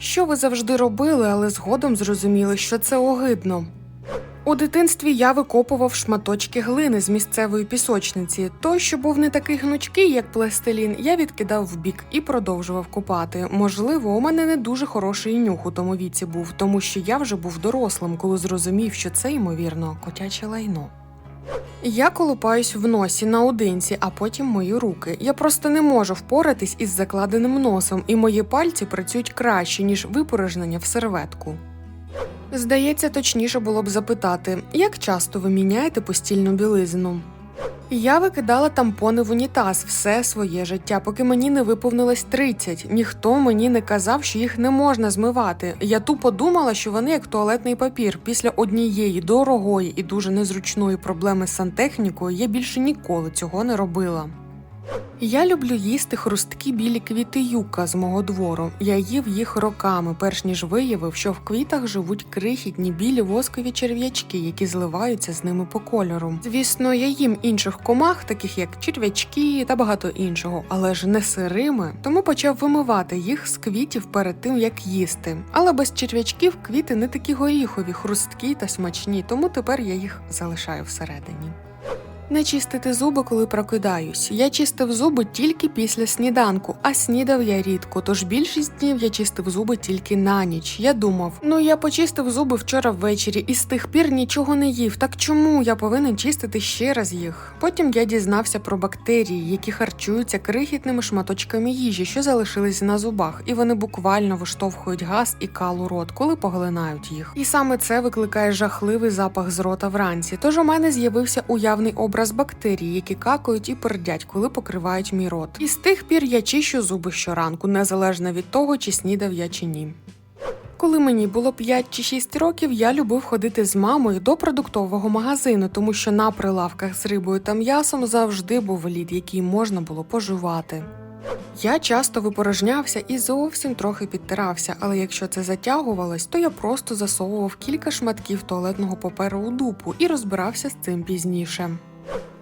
Що ви завжди робили, але згодом зрозуміли, що це огидно. У дитинстві я викопував шматочки глини з місцевої пісочниці. Той, що був не такий гнучкий, як пластилін, я відкидав вбік і продовжував копати. Можливо, у мене не дуже хороший нюх у тому віці був, тому що я вже був дорослим, коли зрозумів, що це ймовірно котяче лайно. Я колупаюсь в носі наодинці, а потім мої руки. Я просто не можу впоратись із закладеним носом, і мої пальці працюють краще, ніж випорожнення в серветку. Здається, точніше було б запитати, як часто ви міняєте постільну білизну? Я викидала тампони в унітаз все своє життя, поки мені не виповнилось 30. Ніхто мені не казав, що їх не можна змивати. Я тупо думала, що вони як туалетний папір. Після однієї дорогої і дуже незручної проблеми з сантехнікою я більше ніколи цього не робила. Я люблю їсти хрусткі білі квіти юка з мого двору. Я їв їх роками, перш ніж виявив, що в квітах живуть крихітні білі воскові черв'ячки, які зливаються з ними по кольору. Звісно, я їм інших комах, таких як черв'ячки та багато іншого, але ж не сирими, тому почав вимивати їх з квітів перед тим, як їсти. Але без черв'ячків квіти не такі горіхові, хрусткі та смачні, тому тепер я їх залишаю всередині. Не чистити зуби, коли прокидаюсь. Я чистив зуби тільки після сніданку, а снідав я рідко, тож більшість днів я чистив зуби тільки на ніч. Я думав, ну я почистив зуби вчора ввечері і з тих пір нічого не їв. Так чому я повинен чистити ще раз їх? Потім я дізнався про бактерії, які харчуються крихітними шматочками їжі, що залишились на зубах, і вони буквально виштовхують газ і кал у рот, коли поглинають їх. І саме це викликає жахливий запах з рота вранці. Тож у мене з'явився уявний образ бактерій, які какають і пердять, коли покривають мій рот. І з тих пір я чищу зуби щоранку, незалежно від того, чи снідав я чи ні. Коли мені було 5 чи 6 років, я любив ходити з мамою до продуктового магазину, тому що на прилавках з рибою та м'ясом завжди був лід, який можна було пожувати. Я часто випорожнявся і зовсім трохи підтирався, але якщо це затягувалось, то я просто засовував кілька шматків туалетного паперу у дупу і розбирався з цим пізніше.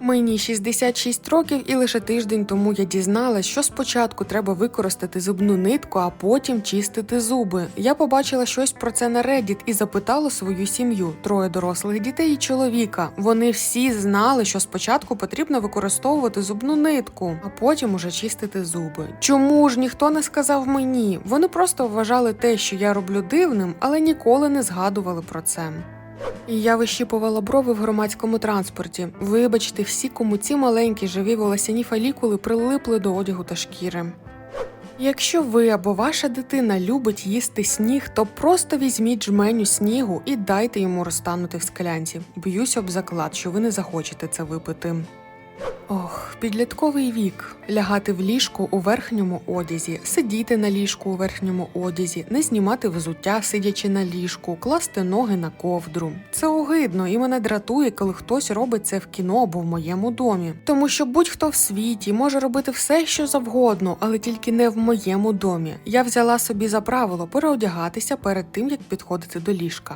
Мені 66 років, і лише тиждень тому я дізналась, що спочатку треба використати зубну нитку, а потім чистити зуби. Я побачила щось про це на Reddit і запитала свою сім'ю: троє дорослих дітей і чоловіка. Вони всі знали, що спочатку потрібно використовувати зубну нитку, а потім уже чистити зуби. Чому ж ніхто не сказав мені? Вони просто вважали те, що я роблю дивним, але ніколи не згадували про це. Я вищіпувала брови в громадському транспорті. Вибачте, всі, кому ці маленькі живі волосяні фалікули прилипли до одягу та шкіри. Якщо ви або ваша дитина любить їсти сніг, то просто візьміть жменю снігу і дайте йому розтанути в склянці. Б'юсь об заклад, що ви не захочете це випити. Ох, підлітковий вік. Лягати в ліжку у верхньому одязі, сидіти на ліжку у верхньому одязі, не знімати взуття, сидячи на ліжку, класти ноги на ковдру. Це огидно і мене дратує, коли хтось робить це в кіно або в моєму домі. Тому що будь-хто в світі може робити все, що завгодно, але тільки не в моєму домі. Я взяла собі за правило переодягатися перед тим, як підходити до ліжка.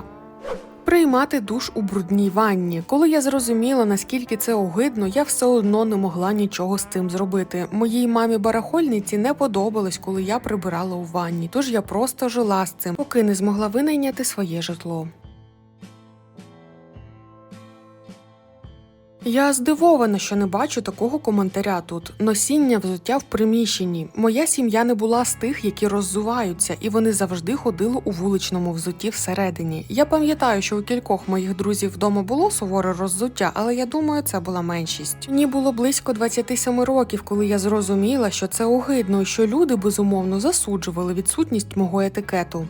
Приймати душ у брудній ванні. Коли я зрозуміла, наскільки це огидно, я все одно не могла нічого з цим зробити. Моїй мамі барахольниці не подобалось, коли я прибирала у ванні, тож я просто жила з цим, поки не змогла винайняти своє житло. Я здивована, що не бачу такого коментаря тут. Носіння взуття в приміщенні. Моя сім'я не була з тих, які роззуваються, і вони завжди ходили у вуличному взутті всередині. Я пам'ятаю, що у кількох моїх друзів вдома було суворе роззуття, але я думаю, це була меншість. Мені було близько 27 років, коли я зрозуміла, що це огидно, і що люди безумовно засуджували відсутність мого етикету.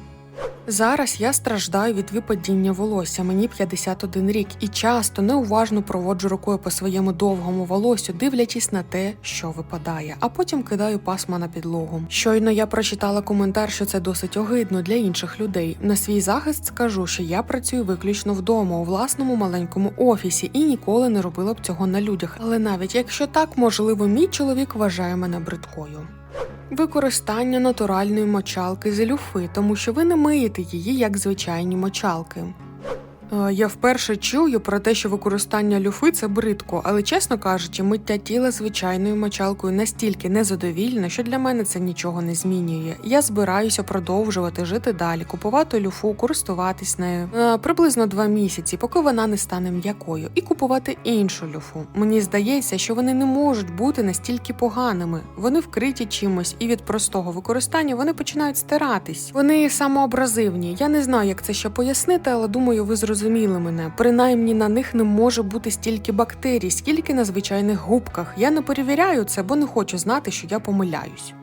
Зараз я страждаю від випадіння волосся, мені 51 рік, і часто неуважно проводжу рукою по своєму довгому волосю, дивлячись на те, що випадає, а потім кидаю пасма на підлогу. Щойно я прочитала коментар, що це досить огидно для інших людей. На свій захист скажу, що я працюю виключно вдома у власному маленькому офісі і ніколи не робила б цього на людях. Але навіть якщо так, можливо, мій чоловік вважає мене бридкою. Використання натуральної мочалки з люфи, тому що ви не миєте її як звичайні мочалки. Е, Я вперше чую про те, що використання люфи це бридко, але чесно кажучи, миття тіла звичайною мочалкою настільки незадовільно, що для мене це нічого не змінює. Я збираюся продовжувати жити далі, купувати люфу, користуватись нею е, приблизно два місяці, поки вона не стане м'якою, і купувати іншу люфу. Мені здається, що вони не можуть бути настільки поганими. Вони вкриті чимось, і від простого використання вони починають стиратись. Вони самообразивні. Я не знаю, як це ще пояснити, але думаю, ви зрозуміли мене. Принаймні на них не може бути стільки бактерій, скільки на звичайних губках. Я не перевіряю це, бо не хочу знати, що я помиляюсь.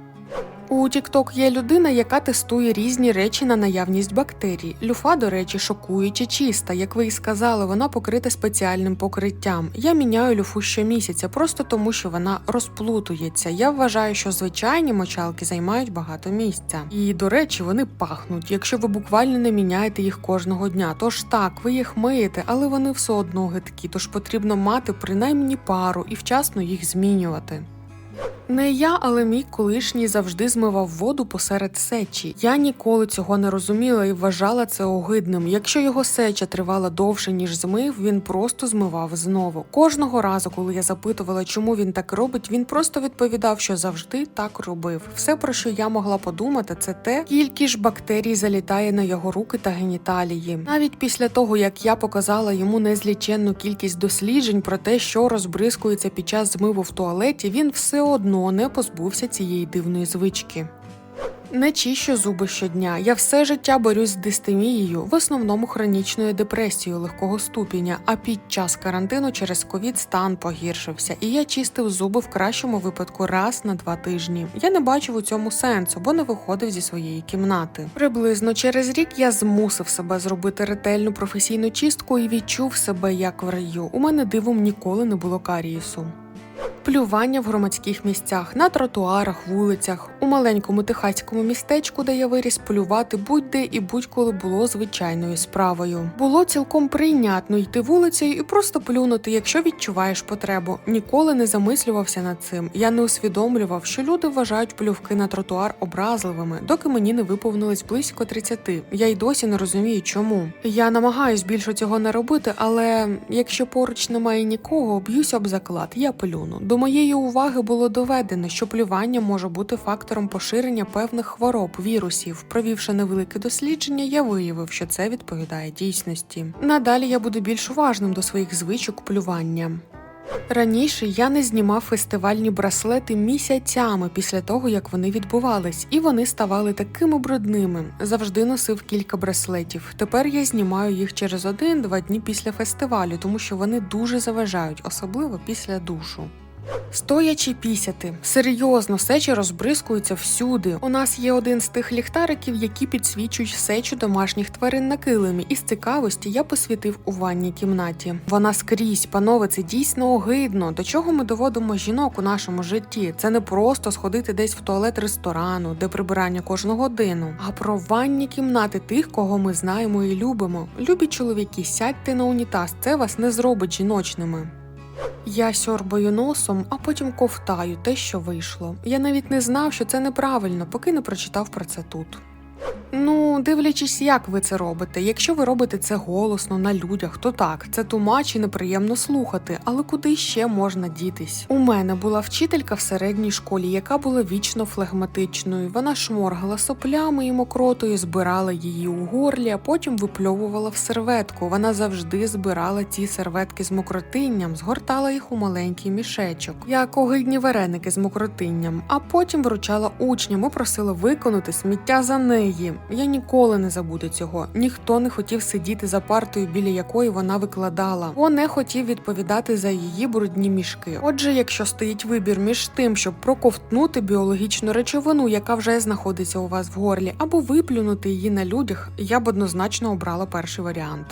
У TikTok є людина, яка тестує різні речі на наявність бактерій. Люфа, до речі, шокуюче чиста. Як ви і сказали, вона покрита спеціальним покриттям. Я міняю люфу щомісяця, просто тому, що вона розплутується. Я вважаю, що звичайні мочалки займають багато місця. І, до речі, вони пахнуть, якщо ви буквально не міняєте їх кожного дня. Тож так, ви їх миєте, але вони все одно гидкі, тож потрібно мати принаймні пару і вчасно їх змінювати. Не я, але мій колишній завжди змивав воду посеред сечі. Я ніколи цього не розуміла і вважала це огидним. Якщо його сеча тривала довше, ніж змив, він просто змивав знову. Кожного разу, коли я запитувала, чому він так робить, він просто відповідав, що завжди так робив. Все, про що я могла подумати, це те, скільки ж бактерій залітає на його руки та геніталії. Навіть після того, як я показала йому незліченну кількість досліджень про те, що розбризкується під час змиву в туалеті, він все одно не позбувся цієї дивної звички. Не чищу зуби щодня. Я все життя борюсь з дистемією, в основному хронічною депресією легкого ступеня. А під час карантину через ковід стан погіршився, і я чистив зуби в кращому випадку раз на два тижні. Я не бачив у цьому сенсу, бо не виходив зі своєї кімнати. Приблизно через рік я змусив себе зробити ретельну професійну чистку і відчув себе як в раю. У мене дивом ніколи не було карієсу. Плювання в громадських місцях, на тротуарах, вулицях. У маленькому техаському містечку, де я виріс, полювати будь-де і будь-коли було звичайною справою. Було цілком прийнятно йти вулицею і просто плюнути, якщо відчуваєш потребу. Ніколи не замислювався над цим. Я не усвідомлював, що люди вважають плювки на тротуар образливими, доки мені не виповнилось близько 30. Я й досі не розумію, чому. Я намагаюсь більше цього не робити, але якщо поруч немає нікого, б'юсь об заклад, я плюну. До моєї уваги було доведено, що плювання може бути фактором поширення певних хвороб, вірусів. Провівши невелике дослідження, я виявив, що це відповідає дійсності. Надалі я буду більш уважним до своїх звичок плювання. Раніше я не знімав фестивальні браслети місяцями після того, як вони відбувались, і вони ставали такими брудними. Завжди носив кілька браслетів. Тепер я знімаю їх через один-два дні після фестивалю, тому що вони дуже заважають, особливо після душу. Стоячи пісяти, серйозно, сечі розбризкуються всюди. У нас є один з тих ліхтариків, які підсвічують сечу домашніх тварин на килимі, і з цікавості я посвітив у ванній кімнаті. Вона скрізь, панове, це дійсно огидно. До чого ми доводимо жінок у нашому житті? Це не просто сходити десь в туалет ресторану, де прибирання кожну годину, а про ванні кімнати тих, кого ми знаємо і любимо. Любі чоловіки, сядьте на унітаз, це вас не зробить жіночними. Я сьорбаю носом, а потім ковтаю те, що вийшло. Я навіть не знав, що це неправильно, поки не прочитав про це тут. Ну, дивлячись, як ви це робите. Якщо ви робите це голосно на людях, то так, це тумач і неприємно слухати, але куди ще можна дітись? У мене була вчителька в середній школі, яка була вічно флегматичною. Вона шморгала соплями і мокротою, збирала її у горлі, а потім випльовувала в серветку. Вона завжди збирала ці серветки з мокротинням, згортала їх у маленький мішечок, як огидні вареники з мокротинням, а потім вручала учням і просила виконати сміття за неї. Я ніколи не забуду цього. Ніхто не хотів сидіти за партою, біля якої вона викладала, бо не хотів відповідати за її брудні мішки. Отже, якщо стоїть вибір між тим, щоб проковтнути біологічну речовину, яка вже знаходиться у вас в горлі, або виплюнути її на людях, я б однозначно обрала перший варіант.